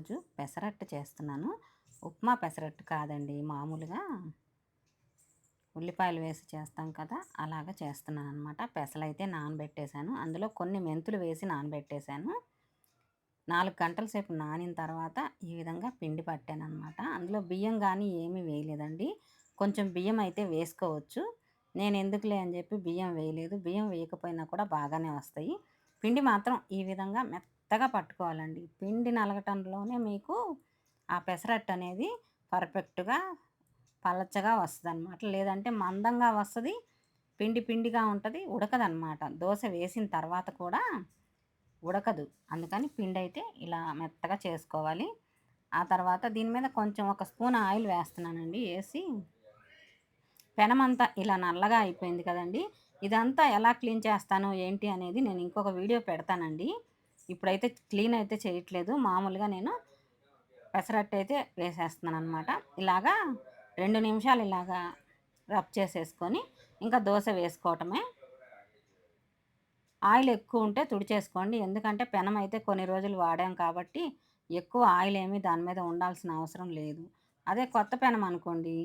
ఈరోజు పెసరట్టు చేస్తున్నాను. ఉప్మా పెసరట్టు కాదండి మామూలుగా ఉల్లిపాయలు వేసి చేస్తాం కదా అలాగ చేస్తున్నాను అనమాట అయితే నానబెట్టేశాను. అందులో కొన్ని మెంతులు వేసి నానబెట్టేశాను. నాలుగు గంటల సేపు నానిన తర్వాత ఈ విధంగా పిండి పట్టాను అనమాట అందులో బియ్యం కానీ ఏమీ వేయలేదండి. కొంచెం బియ్యం అయితే వేసుకోవచ్చు. నేను ఎందుకులే అని చెప్పి బియ్యం వేయలేదు. బియ్యం వేయకపోయినా కూడా బాగానే వస్తాయి. పిండి మాత్రం ఈ విధంగా మెత్తగా పట్టుకోవాలండి. పిండి నలగటంలోనే మీకు ఆ పెసరట్టు అనేది పర్ఫెక్ట్గా పలచగా వస్తుంది అనమాట లేదంటే మందంగా వస్తుంది పిండి పిండిగా ఉంటుంది ఉడకదనమాట దోశ వేసిన తర్వాత కూడా ఉడకదు. అందుకని పిండి అయితే ఇలా మెత్తగా చేసుకోవాలి. ఆ తర్వాత దీని మీద కొంచెం ఒక స్పూన్ ఆయిల్ వేస్తున్నానండి వేసి పెనమంతా ఇలా నల్లగా అయిపోయింది కదండి. ఇదంతా ఎలా క్లీన్ చేస్తాను ఏంటి అనేది నేను ఇంకొక వీడియో పెడతానండి. ఇప్పుడైతే క్లీన్ అయితే చేయట్లేదు. మామూలుగా నేను పెసరట్టు అయితే వేసేస్తున్నాను అనమాట ఇలాగా రెండు నిమిషాలు ఇలాగా రబ్ చేసేసుకొని ఇంకా దోశ వేసుకోవటమే. ఆయిల్ ఎక్కువ ఉంటే తుడిచేసుకోండి. ఎందుకంటే పెనం అయితే కొన్ని రోజులు వాడాం కాబట్టి ఎక్కువ ఆయిల్ ఏమీ దాని మీద ఉండాల్సిన అవసరం లేదు. అదే కొత్త పెనం అనుకోండి.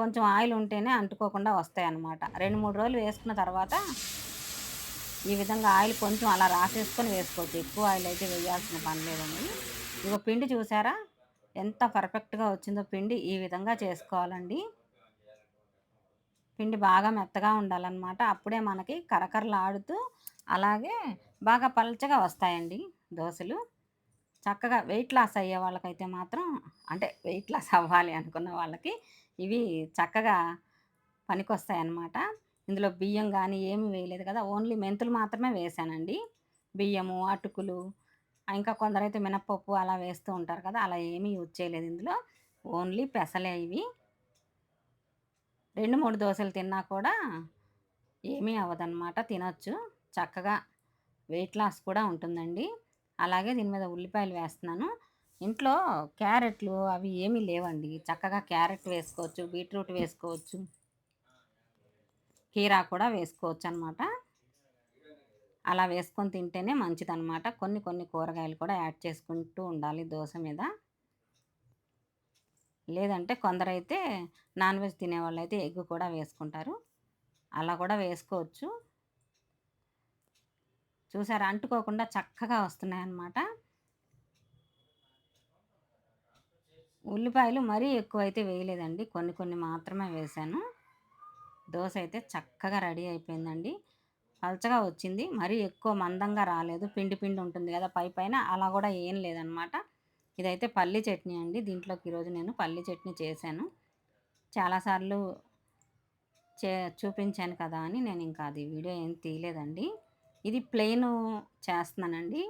కొంచెం ఆయిల్ ఉంటేనే అంటుకోకుండా వస్తాయి అన్నమాట రెండు మూడు రోజులు వేసుకున్న తర్వాత ఈ విధంగా ఆయిల్ కొంచెం అలా రాసేసుకొని వేసుకోవచ్చు ఎక్కువ ఆయిల్ అయితే వేయాల్సిన పని లేదండి. ఇక పిండి చూసారా? ఎంత పర్ఫెక్ట్గా వచ్చిందో పిండి ఈ విధంగా చేసుకోవాలండి. పిండి బాగా మెత్తగా ఉండాలన్నమాట. అప్పుడే మనకి కరకరలాడుతూ అలాగే బాగా పల్చగా వస్తాయండి దోశలు. చక్కగా వెయిట్ లాస్ అయ్యే వాళ్ళకైతే మాత్రం అంటే వెయిట్ లాస్ అవ్వాలి అనుకున్న వాళ్ళకి ఇవి చక్కగా పనికొస్తాయి అన్నమాట ఇందులో బియ్యం కానీ ఏమి వేయలేదు కదా ఓన్లీ మెంతులు మాత్రమే వేసానండి. బియ్యము అటుకులు ఇంకా కొందరైతే మినప్పప్పు అలా వేస్తూ ఉంటారు కదా అలా ఏమీ యూజ్ చేయలేదు ఇందులో. ఓన్లీ పెసలే ఇవి. రెండు మూడు దోశలు తిన్నా కూడా ఏమీ అవ్వదన్నమాట తినొచ్చు. చక్కగా వెయిట్ లాస్ కూడా ఉంటుందండి. అలాగే దీని మీద ఉల్లిపాయలు వేస్తున్నాను. ఇంట్లో క్యారెట్లు అవి ఏమీ లేవండి. చక్కగా క్యారెట్ వేసుకోవచ్చు బీట్రూట్ వేసుకోవచ్చు. కీరా కూడా వేసుకోవచ్చు అనమాట అలా వేసుకొని తింటేనే మంచిదన్నమాట కొన్ని కొన్ని కూరగాయలు కూడా యాడ్ చేసుకుంటూ ఉండాలి దోశ మీద. లేదంటే కొందరైతే నాన్ వెజ్ తినేవాళ్ళు అయితే ఎగ్ కూడా వేసుకుంటారు. అలా కూడా వేసుకోవచ్చు. చూసారా? అంటుకోకుండా చక్కగా వస్తున్నాయన్నమాట ఉల్లిపాయలు మరీ ఎక్కువ అయితే వేయలేదండి. కొన్ని కొన్ని మాత్రమే వేశాను. దోశ అయితే చక్కగా రెడీ అయిపోయిందండి. పలచగా వచ్చింది. మరీ ఎక్కువ మందంగా రాలేదు. పిండి పిండి ఉంటుంది కదా పై పైన. అలా కూడా ఏం లేదనమాట ఇదైతే పల్లి చట్నీ అండి. దీంట్లోకి ఈరోజు నేను పల్లి చట్నీ చేశాను. చాలాసార్లు చే చూపించాను కదా అని నేను ఇంకా అది వీడియో ఏం తీయలేదండి. ఇది ప్లెయిన్ చేస్తున్నానండి.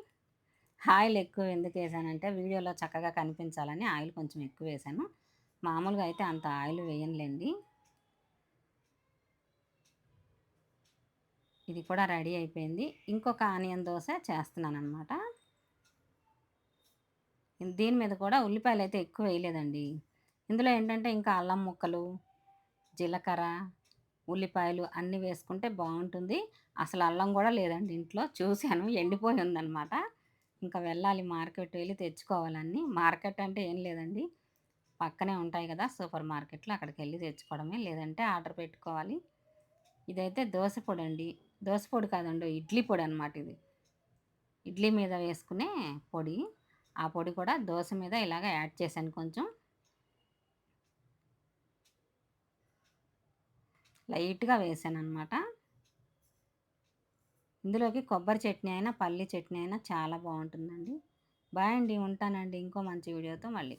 ఆయిల్ ఎక్కువ ఎందుకు వేసానంటే వీడియోలో చక్కగా కనిపించాలని ఆయిల్ కొంచెం ఎక్కువ వేసాను. మామూలుగా అయితే అంత ఆయిల్ వేయనులేండి. ఇది కూడా రెడీ అయిపోయింది. ఇంకొక ఆనియన్ దోశ చేస్తున్నాను అనమాట దీని మీద కూడా ఉల్లిపాయలు అయితే ఎక్కువ వేయలేదండి. ఇందులో ఏంటంటే ఇంకా అల్లం ముక్కలు జీలకర్ర ఉల్లిపాయలు అన్నీ వేసుకుంటే బాగుంటుంది. అసలు అల్లం కూడా లేదండి ఇంట్లో. చూశాను ఎండిపోయి ఉందన్నమాట. ఇంకా వెళ్ళాలి మార్కెట్ వెళ్ళి తెచ్చుకోవాలన్నీ మార్కెట్ అంటే ఏం లేదండి. పక్కనే ఉంటాయి కదా సూపర్ మార్కెట్లో అక్కడికి వెళ్ళి తెచ్చుకోవడమే. లేదంటే ఆర్డర్ పెట్టుకోవాలి. ఇదైతే దోశ పొడి అండి దోశ పొడి కాదండి ఇడ్లీ పొడి అనమాట ఇది. ఇడ్లీ మీద వేసుకునే పొడి. ఆ పొడి కూడా దోశ మీద ఇలాగ యాడ్ చేశాను కొంచెం. లైట్గా వేసాను అనమాట ఇందులోకి కొబ్బరి చట్నీ అయినా పల్లి చట్నీ అయినా చాలా బాగుంటుందండి. బాయ్ అండి ఉంటానండి. ఇంకో మంచి వీడియోతో మళ్ళీ.